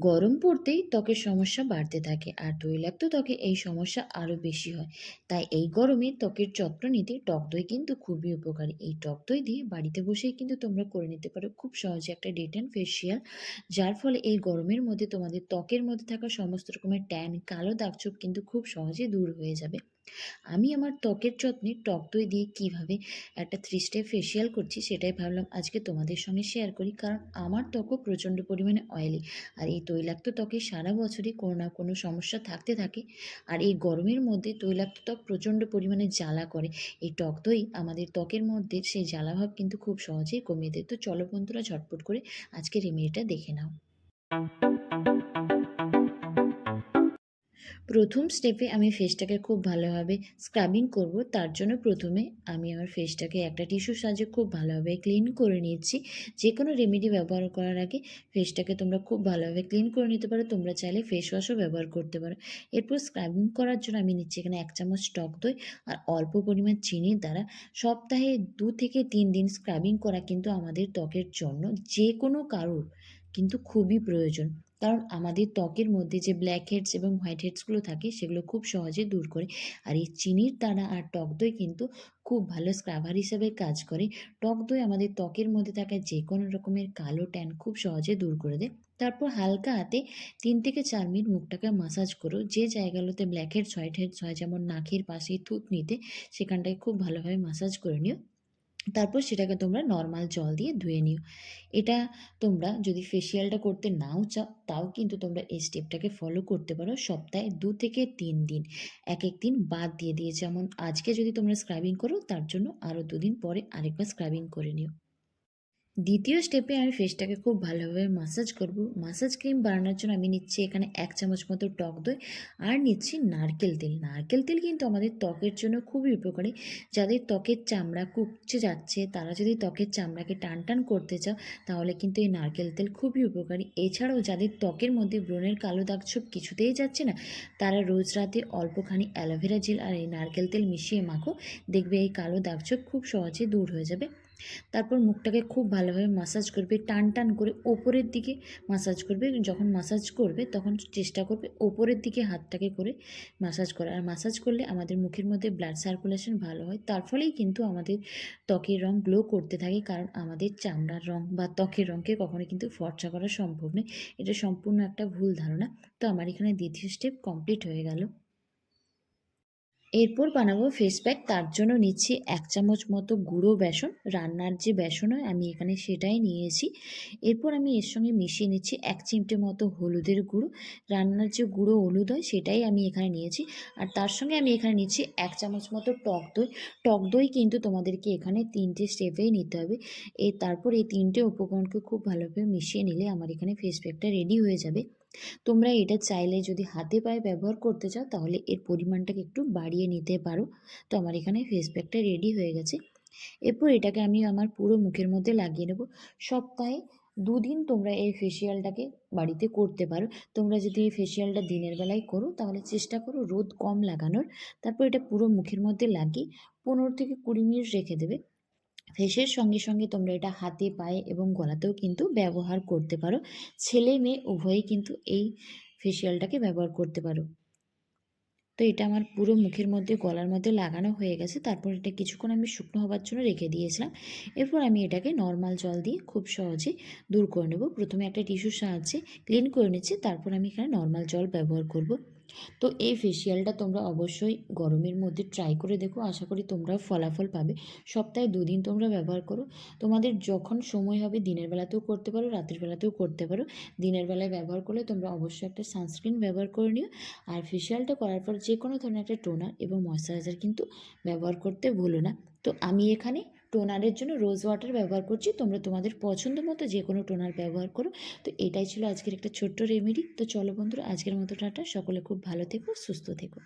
গরম পড়তেই ত্বকের সমস্যা বাড়তে থাকে আর তৈলাক্ত ত্বকে এই সমস্যা আরও বেশি হয়। তাই এই গরমে ত্বকের যত্ন নিতে টক দই কিন্তু খুবই উপকারী। এই টক দই দিয়ে বাড়িতে বসেই কিন্তু তোমরা করে নিতে পারো খুব সহজে একটা ডেট অ্যান্ড ফেসিয়াল, যার ফলে এই গরমের মধ্যে তোমাদের ত্বকের মধ্যে থাকা সমস্ত রকমের ট্যান, কালো দাগছোপ কিন্তু খুব সহজে দূর হয়ে যাবে। আমি আমার ত্বকের যত্নে টক দই দিয়ে কীভাবে একটা থ্রি স্টেপ ফেসিয়াল করছি সেটাই ভাবলাম আজকে তোমাদের সঙ্গে শেয়ার করি। কারণ আমার ত্বকও প্রচণ্ড পরিমাণে অয়েলি আর এই তৈলাক্ত ত্বকে সারা বছরই কোনো না কোনো সমস্যা থাকতে থাকে আর এই গরমের মধ্যে তৈলাক্ত ত্বক প্রচণ্ড পরিমাণে জ্বালা করে। এই টক দই আমাদের ত্বকের মধ্যে সেই জ্বালাভাব কিন্তু খুব সহজেই কমিয়ে দেয়। তো চলো বন্ধুরা ঝটপট করে আজকে রেমেডিটা দেখে নাও। প্রথম স্টেপে আমি ফেসটাকে খুব ভালোভাবে স্ক্রাবিং করব। তার জন্য প্রথমে আমি আমার ফেসটাকে একটা টিস্যুর সাহায্যে খুব ভালোভাবে ক্লিন করে নিচ্ছি যে কোনো রেমেডি ব্যবহার করার আগে ফেসটাকে তোমরা খুব ভালোভাবে ক্লিন করে নিতে পারো। তোমরা চাইলে ফেস ওয়াশও ব্যবহার করতে পারো। এরপর স্ক্রাবিং করার জন্য আমি নিচ্ছি এখানে এক চামচ টক দই আর অল্প পরিমাণ চিনির দ্বারা। সপ্তাহে দু থেকে তিন দিন স্ক্রাবিং করা কিন্তু আমাদের ত্বকের জন্য যে কোনো কারোর কিন্তু খুবই প্রয়োজন। কারণ আমাদের ত্বকের মধ্যে যে ব্ল্যাক হেডস এবং হোয়াইট হেডসগুলো থাকে, সেগুলো খুব সহজে দূর করে। আর এই চিনির দানা আর টক দই কিন্তু খুব ভালো স্ক্রাবার হিসেবে কাজ করে। টক দই আমাদের ত্বকের মধ্যে থাকা যে কোনো রকমের কালো ট্যান খুব সহজে দূর করে দেয়। তারপর হালকা হাতে তিন থেকে চার মিনিট মুখটাকে মাসাজ করো। যে জায়গাগুলোতে ব্ল্যাক হেডস হোয়াইট হেডস হয়, যেমন নাকের পাশে, থুতনিতে, সেখানটায় খুব ভালোভাবে মাসাজ করে নিও। তারপর সেটাকে তোমরা নর্মাল জল দিয়ে ধুয়ে নিও। এটা তোমরা যদি ফেসিয়ালটা করতে নাও চাও, তাও কিন্তু তোমরা এই স্টেপটাকে ফলো করতে পারো। সপ্তাহে দু থেকে তিন দিন এক এক দিন বাদ দিয়ে দিয়ে। যেমন আজকে যদি তোমরা স্ক্রাবিং করো, তার জন্য আরও দুদিন পরে আরেকবার স্ক্রাবিং করে নিও। দ্বিতীয় স্টেপে আমি ফেসটাকে খুব ভালোভাবে মাসাজ করব। মাসাজ ক্রিম বানানোর জন্য আমি নিচ্ছি এখানে এক চামচ মতো টক দই আর নিচ্ছি নারকেল তেল। নারকেল তেল কিন্তু আমাদের ত্বকের জন্য খুবই উপকারী। যাদের ত্বকের চামড়া কুপচে যাচ্ছে, তারা যদি ত্বকের চামড়াকে টান টান করতে চাও, তাহলে কিন্তু এই নারকেল তেল খুবই উপকারী। এছাড়াও যাদের ত্বকের মধ্যে ব্রণের কালো দাগ ছোপ কিছুতেই যাচ্ছে না, তারা রোজ রাতে অল্পখানি অ্যালোভেরা জেল আর এই নারকেল তেল মিশিয়ে মাখো। দেখবে এই কালো দাগ ছোপ খুব সহজে দূর হয়ে যাবে। তারপর মুখটাকে খুব ভালোভাবে মাসাজ করবে টান টান করে ওপরের দিকে মাসাজ করবে, যখন মাসাজ করবে তখন চেষ্টা করবে ওপরের দিকে হাতটাকে করে মাসাজ করা আর মাসাজ করলে আমাদের মুখের মধ্যে ব্লাড সার্কুলেশন ভালো হয়, তার ফলেই কিন্তু আমাদের ত্বকের রং গ্লো করতে থাকে, কারণ আমাদের চামড়ার রং বা ত্বকের রঙকে কখনো কিন্তু ফর্সা করা সম্ভব নয়। এটা সম্পূর্ণ একটা ভুল ধারণা। তো আমার এখানে দ্বিতীয় স্টেপ কমপ্লিট হয়ে গেল। এরপর বানাবো ফেস প্যাক তার জন্য নিচ্ছি এক চামচ মতো গুঁড়ো বেসন। রান্নার যে বেসন হয়, আমি এখানে সেটাই নিয়েছি। এরপর আমি এর সঙ্গে মিশিয়ে নিচ্ছি এক চিমটে মতো হলুদের গুঁড়ো। রান্নার যে গুঁড়ো হলুদ হয়, সেটাই আমি এখানে নিয়েছি। আর তার সঙ্গে আমি এখানে নিচ্ছি এক চামচ মতো টক দই। টক দই কিন্তু তোমাদেরকে এখানে তিনটে স্টেপেই নিতে হবে। এ তারপর এই তিনটে উপকরণকে খুব ভালোভাবে মিশিয়ে নিলে আমার এখানে ফেস প্যাকটা রেডি হয়ে যাবে। তোমরা এটা চাইলে যদি হাতে পায়ে ব্যবহার করতে চাও, তাহলে এর পরিমাণটাকে একটু বাড়িয়ে নিতে পারো। তো আমার এখানে ফেস প্যাকটা রেডি হয়ে গেছে। এরপর এটাকে আমি আমার পুরো মুখের মধ্যে লাগিয়ে নেব। সপ্তাহে দুদিন তোমরা এই ফেসিয়ালটাকে বাড়িতে করতে পারো। তোমরা যদি এই ফেসিয়ালটা দিনের বেলায় করো, তাহলে চেষ্টা করো রোদ কম লাগানোর। তারপর এটা পুরো মুখের মধ্যে লাগিয়ে পনেরো থেকে কুড়ি মিনিট রেখে দেবে। ফেসের সঙ্গে সঙ্গে তোমরা এটা হাতে পায়ে এবং গলাতেও কিন্তু ব্যবহার করতে পারো। ছেলে মেয়ে উভয়ই কিন্তু এই ফেসিয়ালটাকে ব্যবহার করতে পারো। তো এটা আমার পুরো মুখের মধ্যে, গলার মধ্যে লাগানো হয়ে গেছে। তারপর এটা কিছুক্ষণ আমি শুকনো হবার জন্য রেখে দিয়েছিলাম। এরপর আমি এটাকে নর্মাল জল দিয়ে খুব সহজে দূর করে নেব। প্রথমে একটা টিস্যুর সাহায্যে ক্লিন করে নিচ্ছি। তারপর আমি এখানে নর্মাল জল ব্যবহার করব। তো এই ফেসিয়ালটা তোমরা অবশ্যই গরমের মধ্যে ট্রাই করে দেখো। আশা করি তোমরাও ফলাফল পাবে। সপ্তাহে দুদিন তোমরা ব্যবহার করো। তোমাদের যখন সময় হবে, দিনের বেলাতেও করতে পারো, রাতের বেলাতেও করতে পারো। দিনের বেলায় ব্যবহার করলে তোমরা অবশ্যই একটা সানস্ক্রিন ব্যবহার করে নিও। আর ফেসিয়ালটা করার পর যে কোনো ধরনের একটা টোনার এবং ময়শ্চারাইজার কিন্তু ব্যবহার করতে ভুলো না। তো আমি এখানে টোনারের জন্য রোজ ওয়াটার ব্যবহার করছি। তোমরা তোমাদের পছন্দ মতো যে কোনো টোনার ব্যবহার করো। তো এটাই ছিল আজকের একটা ছোট্ট রেমেডি তো চলো বন্ধুরা, আজকের মতো টাটা। সকলে খুব ভালো থেকো, সুস্থ থেকো।